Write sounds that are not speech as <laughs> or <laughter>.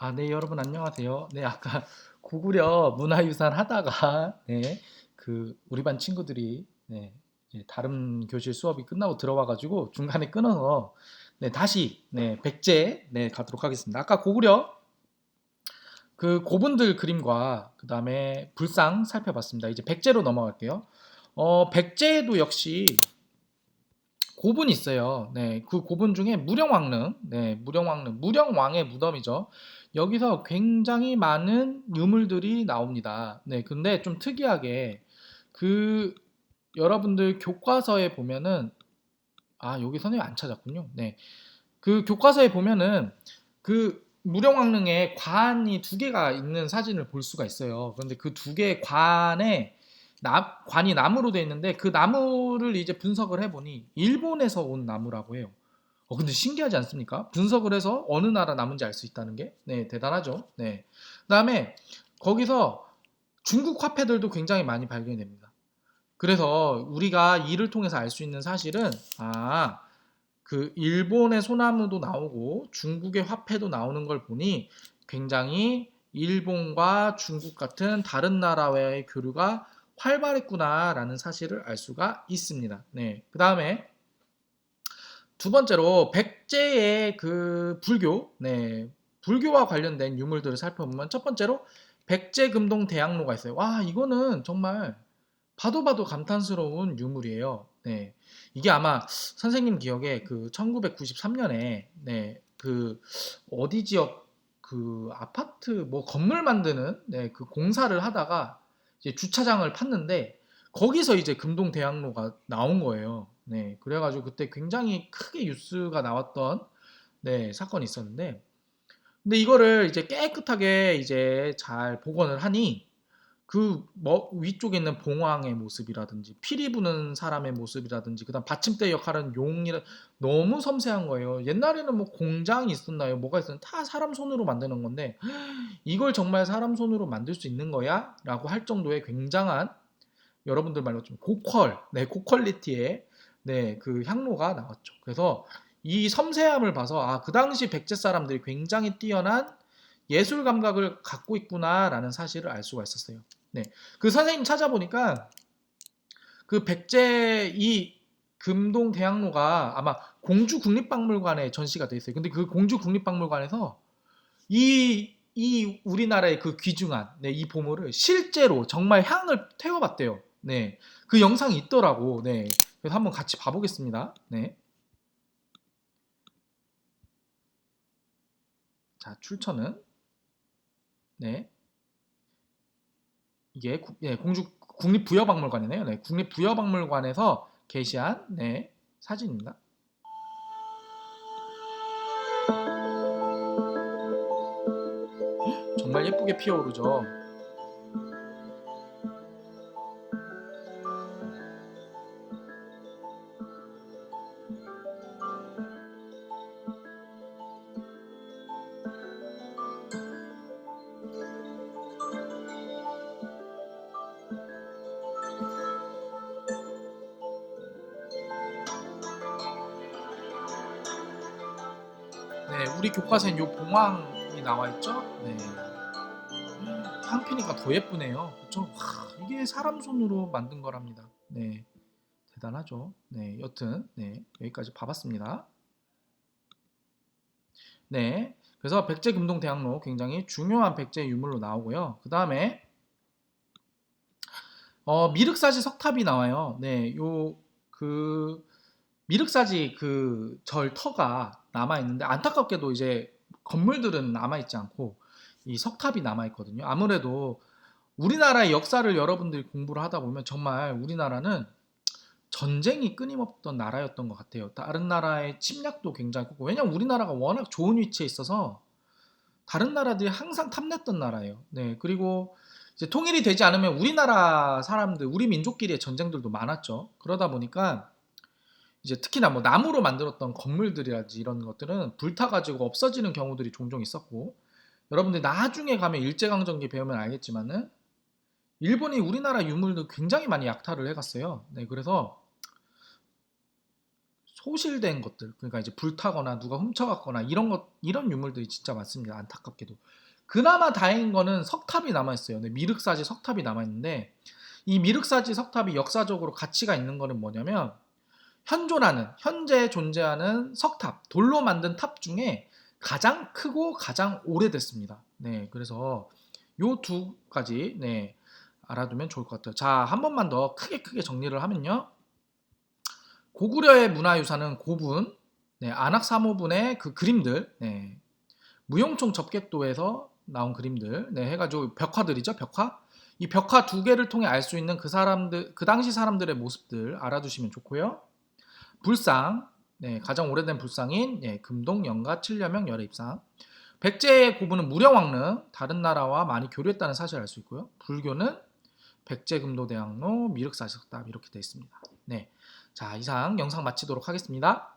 아, 네, 여러분 안녕하세요. 네, 아까 <laughs> 고구려 문화유산 하다가 네, 그 우리 반 친구들이 네, 다른 교실 수업이 끝나고 들어와 가지고 중간에 끊어서 네, 다시 네, 백제 네, 가도록 하겠습니다. 아까 고구려 그 고분들 그림과 그다음에 불상 살펴봤습니다. 이제 백제로 넘어갈게요. 어, 백제도 역시 고분이 있어요. 네, 그 고분 중에 무령왕릉, 네, 무령왕릉, 무령왕의 무덤이죠. 여기서 굉장히 많은 유물들이 나옵니다. 네, 근데 좀 특이하게 그 여러분들 교과서에 보면은 아, 여기 선생님 안 찾았군요. 네. 그 교과서에 보면은 그 무령왕릉에 관이 두 개가 있는 사진을 볼 수가 있어요. 그런데 그 두 개의 관에 나, 관이 나무로 되어 있는데 그 나무를 이제 분석을 해보니 일본에서 온 나무라고 해요. 어, 근데 신기하지 않습니까? 분석을 해서 어느 나라 나무인지 알 수 있다는 게, 네, 대단하죠. 네. 그 다음에 거기서 중국 화폐들도 굉장히 많이 발견이 됩니다. 그래서 우리가 이를 통해서 알 수 있는 사실은, 아, 그 일본의 소나무도 나오고 중국의 화폐도 나오는 걸 보니 굉장히 일본과 중국 같은 다른 나라와의 교류가 활발했구나라는 사실을 알 수가 있습니다. 네. 그 다음에 두 번째로 백제의 그 불교, 네, 불교와 관련된 유물들을 살펴보면 첫 번째로 백제금동 대학로가 있어요. 와, 이거는 정말 봐도 봐도 감탄스러운 유물이에요. 네. 이게 아마 선생님 기억에 그 1993년에 네, 그 어디 지역 그 아파트 뭐 건물 만드는 네, 그 공사를 하다가 이제 주차장을 팠는데 거기서 이제 금동 대학로가 나온 거예요. 네, 그래가지고 그때 굉장히 크게 뉴스가 나왔던 네, 사건이 있었는데, 근데 이거를 이제 깨끗하게 이제 잘 복원을 하니 그 뭐 위쪽에 있는 봉황의 모습이라든지 피리 부는 사람의 모습이라든지 그다음 받침대 역할은 용이라 너무 섬세한 거예요. 옛날에는 뭐 공장이 있었나요? 뭐가 있었나? 다 사람 손으로 만드는 건데 이걸 정말 사람 손으로 만들 수 있는 거야? 라고 할 정도의 굉장한 여러분들 말로 좀 고퀄, 네, 고퀄리티의 네, 그 향로가 나왔죠. 그래서 이 섬세함을 봐서 아, 그 당시 백제 사람들이 굉장히 뛰어난 예술 감각을 갖고 있구나라는 사실을 알 수가 있었어요. 네. 그 선생님 찾아보니까 그 백제 이 금동 대학로가 아마 공주 국립박물관에 전시가 돼 있어요. 근데 그 공주 국립박물관에서 이, 이 우리나라의 그 귀중한 네, 이 보물을 실제로 정말 향을 태워봤대요. 네. 그 영상이 있더라고. 네. 그래서 한번 같이 봐보겠습니다. 네. 자, 출처는 네. 이게 국, 예, 공주 국립부여박물관이네요. 네. 국립부여박물관에서 게시한 네, 사진입니다. 정말 예쁘게 피어오르죠. 네, 우리 교과서엔 요 봉황이 나와 있죠. 네. 향 피니까 더 예쁘네요. 그렇죠? 와, 이게 사람 손으로 만든 거랍니다. 네. 대단하죠. 네, 여튼 네, 여기까지 봐봤습니다. 네. 그래서 백제 금동 대학로 굉장히 중요한 백제 유물로 나오고요. 그 다음에 어, 미륵사지 석탑이 나와요. 네. 요 그 미륵사지 그 절 터가 남아 있는데 안타깝게도 이제 건물들은 남아 있지 않고 이 석탑이 남아 있거든요. 아무래도 우리나라의 역사를 여러분들이 공부를 하다 보면 정말 우리나라는 전쟁이 끊임없던 나라였던 것 같아요. 다른 나라의 침략도 굉장히 크고 왜냐면 우리나라가 워낙 좋은 위치에 있어서 다른 나라들이 항상 탐냈던 나라예요. 네 그리고 이제 통일이 되지 않으면 우리나라 사람들, 우리 민족끼리의 전쟁들도 많았죠. 그러다 보니까 이제 특히나 뭐 나무로 만들었던 건물들이라든지 이런 것들은 불타가지고 없어지는 경우들이 종종 있었고 여러분들 나중에 가면 일제강점기 배우면 알겠지만은 일본이 우리나라 유물도 굉장히 많이 약탈을 해갔어요. 네, 그래서 소실된 것들 그러니까 이제 불타거나 누가 훔쳐갔거나 이런 것 이런 유물들이 진짜 많습니다. 안타깝게도. 그나마 다행인 거는 석탑이 남아 있어요. 네, 미륵사지 석탑이 남아 있는데 이 미륵사지 석탑이 역사적으로 가치가 있는 거는 뭐냐면 현존하는 현재 존재하는 석탑 돌로 만든 탑 중에 가장 크고 가장 오래됐습니다. 네, 그래서 요 두 가지 네 알아두면 좋을 것 같아요. 자, 한 번만 더 크게 크게 정리를 하면요. 고구려의 문화유산은 고분, 네, 안악사모분의 그 그림들, 네, 무용총 접객도에서 나온 그림들, 네, 해가지고 벽화들이죠, 벽화. 이 벽화 두 개를 통해 알 수 있는 그 사람들, 그 당시 사람들의 모습들 알아두시면 좋고요. 불상, 네, 가장 오래된 불상인 예, 금동 영가 칠려명 열애입상. 백제의 고분은 무령왕릉, 다른 나라와 많이 교류했다는 사실을 알 수 있고요. 불교는 백제금도대학로 미륵사석답 이렇게 되어 있습니다. 네, 자 이상 영상 마치도록 하겠습니다.